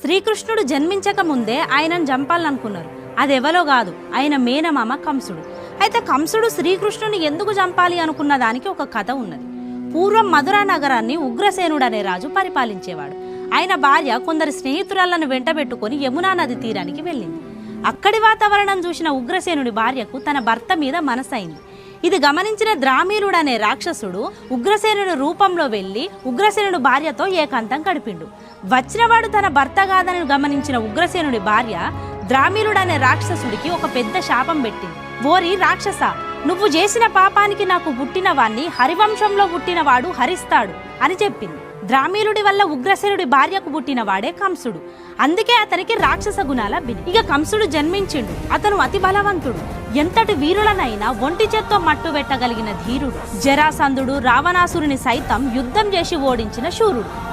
శ్రీకృష్ణుడు జన్మించక ముందే ఆయనను చంపాలనుకున్నారు. అదెవలో కాదు ఆయన మేనమామ కంసుడు. అయితే కంసుడు శ్రీకృష్ణుని ఎందుకు చంపాలి అనుకున్న దానికి ఒక కథ ఉన్నది. పూర్వం మధురా నగరాన్ని ఉగ్రసేనుడు అనే రాజు పరిపాలించేవాడు. ఆయన భార్య కొందరు స్నేహితురాలను వెంటబెట్టుకొని యమునా నది తీరానికి వెళ్ళింది. అక్కడి వాతావరణం చూసిన ఉగ్రసేనుడి భార్యకు తన భర్త మీద మనసైంది. ఇది గమనించిన ద్రామీలుడు అనే రాక్షసుడు ఉగ్రసేనుడి రూపంలో వెళ్ళి ఉగ్రసేనుడి భార్యతో ఏకాంతం గడిపిండు. వచ్చినవాడు తన భర్త కాదని గమనించిన ఉగ్రసేనుడి భార్య ద్రామీలుడు అనే రాక్షసుడికి ఒక పెద్ద శాపం పెట్టింది. ఓరి రాక్షస నువ్వు చేసిన పాపానికి నాకు పుట్టిన వాణ్ణి హరివంశంలో పుట్టినవాడు హరిస్తాడు. అని చెప్పింది. ద్రామీలుడి వల్ల ఉగ్రసేనుడి భార్యకు పుట్టిన వాడే కంసుడు. అందుకే అతనికి రాక్షస గుణాల బిని ఇక కంసుడు జన్మించిండు. అతను అతి బలవంతుడు. ఎంతటి వీరులనైనా ఒంటి చేత్తో మట్టు పెట్టగలిగిన ధీరుడు. జరాసంధుడు రావణాసురుని సైతం యుద్ధం చేసి ఓడించిన శూరుడు.